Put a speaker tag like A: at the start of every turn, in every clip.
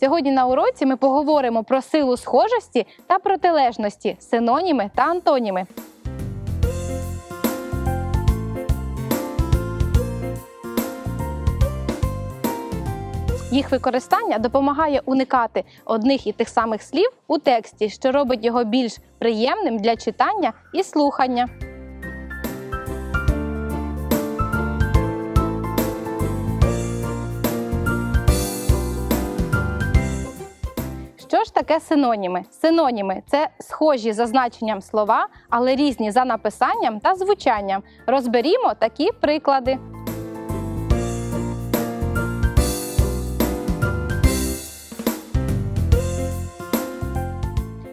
A: Сьогодні на уроці ми поговоримо про силу схожості та протилежності, синоніми та антоніми. Їх використання допомагає уникати одних і тих самих слів у тексті, що робить його більш приємним для читання і слухання. Ж таке синоніми? Синоніми це схожі за значенням слова, але різні за написанням та звучанням. Розберімо такі приклади.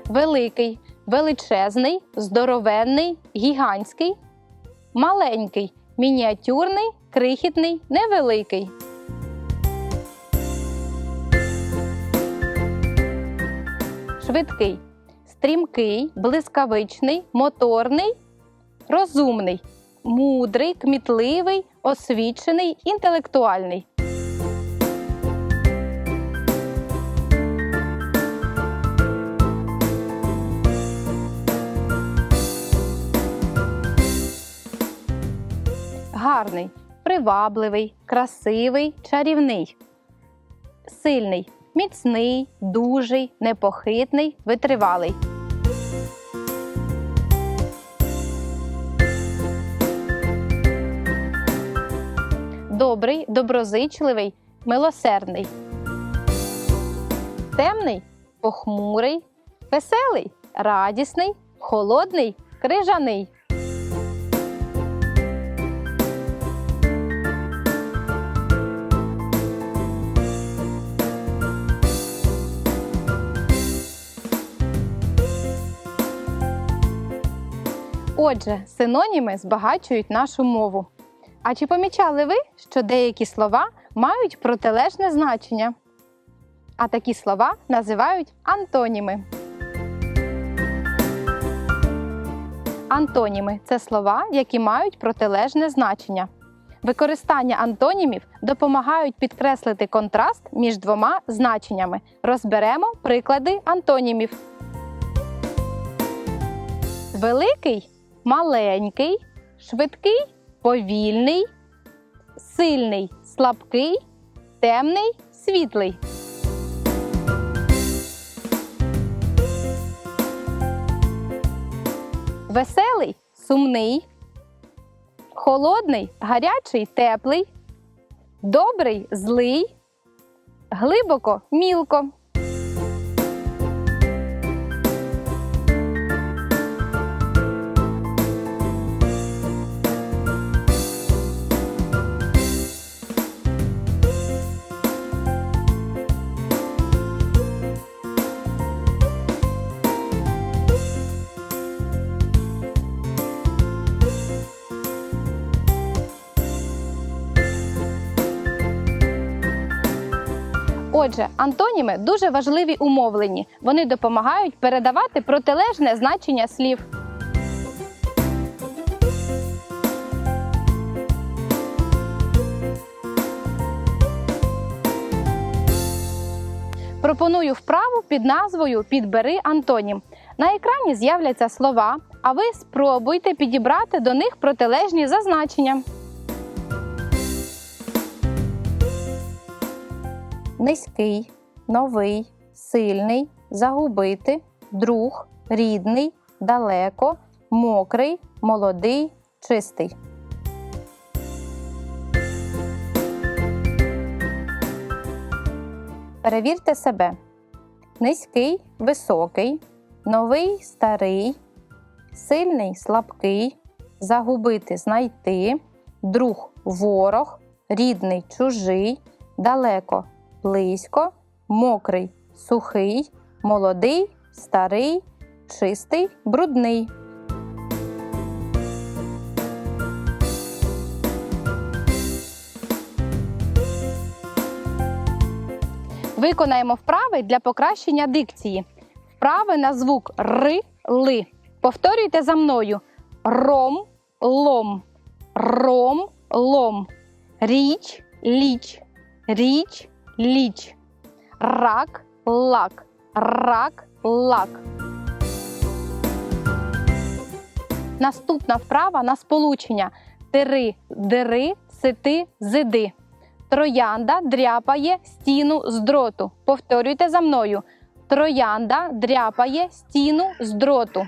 A: Великий, величезний, здоровенний, гігантський, маленький, мініатюрний, крихітний, невеликий. Швидкий, стрімкий, блискавичний, моторний, розумний, мудрий, кмітливий, освічений, інтелектуальний. Гарний, привабливий, красивий, чарівний, сильний, міцний, дужий, непохитний, витривалий. Добрий, доброзичливий, милосердний. Темний, похмурий, веселий, радісний, холодний, крижаний. Отже, синоніми збагачують нашу мову. А чи помічали ви, що деякі слова мають протилежне значення? А такі слова називають антоніми. Антоніми це слова, які мають протилежне значення. Використання антонімів допомагають підкреслити контраст між двома значеннями. Розберемо приклади антонімів. Великий маленький, швидкий, повільний, сильний, слабкий, темний, світлий. Веселий, сумний, холодний, гарячий, теплий, добрий, злий, глибоко, мілко. Отже, антоніми дуже важливі у мовленні. Вони допомагають передавати протилежне значення слів. Пропоную вправу під назвою Підбери антонім. На екрані з'являться слова, а ви спробуйте підібрати до них протилежні за Низький, новий, сильний, загубити, друг, рідний, далеко, мокрий, молодий, чистий. Перевірте себе. Низький, високий, новий, старий, сильний, слабкий, загубити, знайти, друг, ворог, рідний, чужий, далеко, близько, мокрий, сухий, молодий, старий, чистий, брудний. Виконаємо вправи для покращення дикції. Вправи на звук р, ли. Повторюйте за мною: ром, лом, ром, лом, річ, ліч, річ, ліч. рак, лак, рак, лак. Наступна вправа на сполучення тири, дири, сити, зиди. Троянда дряпає стіну з дроту. Повторюйте за мною. Троянда дряпає стіну з дроту.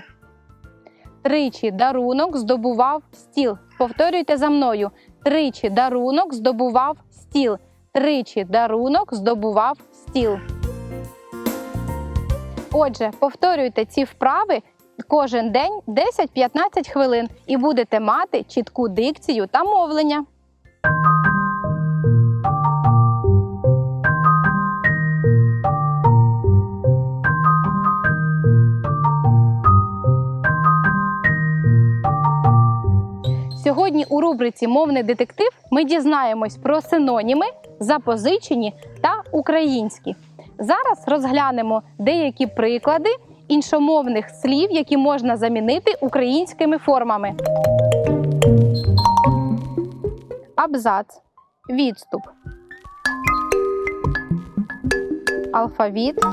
A: Тричі дарунок здобував стіл. Повторюйте за мною. Тричі дарунок здобував стіл. Тричі дарунок здобував стіл. Отже, повторюйте ці вправи кожен день 10-15 хвилин і будете мати чітку дикцію та мовлення. Сьогодні у рубриці Мовний детектив ми дізнаємось про синоніми, запозичені та українські. Зараз розглянемо деякі приклади іншомовних слів, які можна замінити українськими формами. Абзац. Відступ. Алфавіт.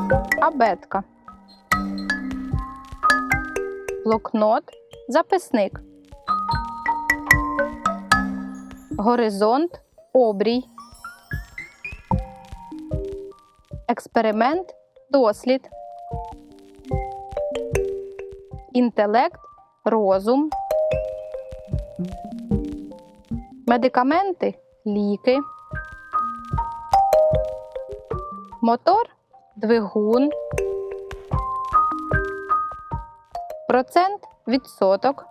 A: Абетка. Блокнот. Записник. Горизонт. Обрій. Експеримент. Дослід. Інтелект. Розум. Медикаменти. Ліки. Мотор. Двигун. Процент. Відсоток.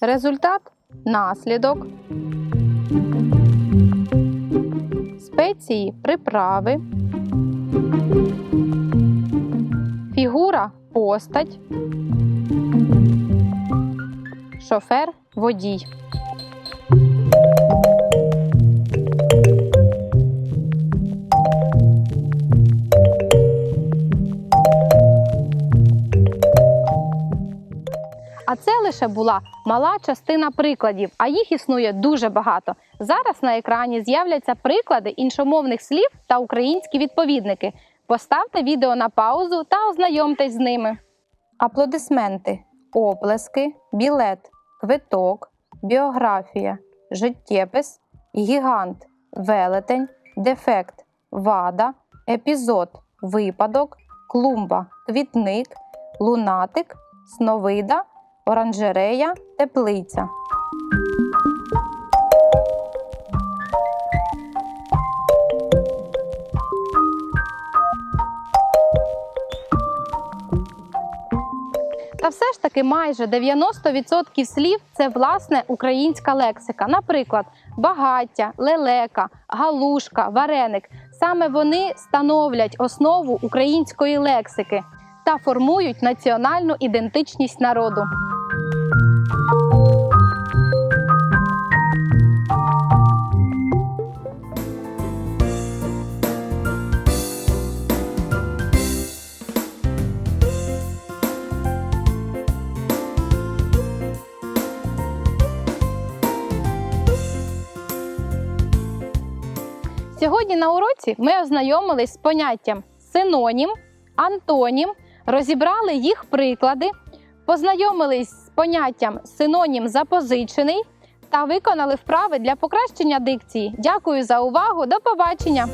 A: Результат наслідок. Спеції приправи. Фігура постать. Шофер водій. Це лише була мала частина прикладів, а їх існує дуже багато. Зараз на екрані з'являться приклади іншомовних слів та українські відповідники. Поставте відео на паузу та ознайомтесь з ними. Аплодисменти, оплески, білет, квиток, біографія, життєпис, гігант, велетень, дефект, вада, епізод, випадок, клумба, квітник, лунатик, сновида, оранжерея, теплиця. Та все ж таки майже 90% слів це власне українська лексика. Наприклад, багаття, лелека, галушка, вареник. Саме вони становлять основу української лексики та формують національну ідентичність народу. Сьогодні на уроці ми ознайомились з поняттям синонім, антонім, розібрали їх приклади, познайомились з поняттям синонім запозичений та виконали вправи для покращення дикції. Дякую за увагу! До побачення!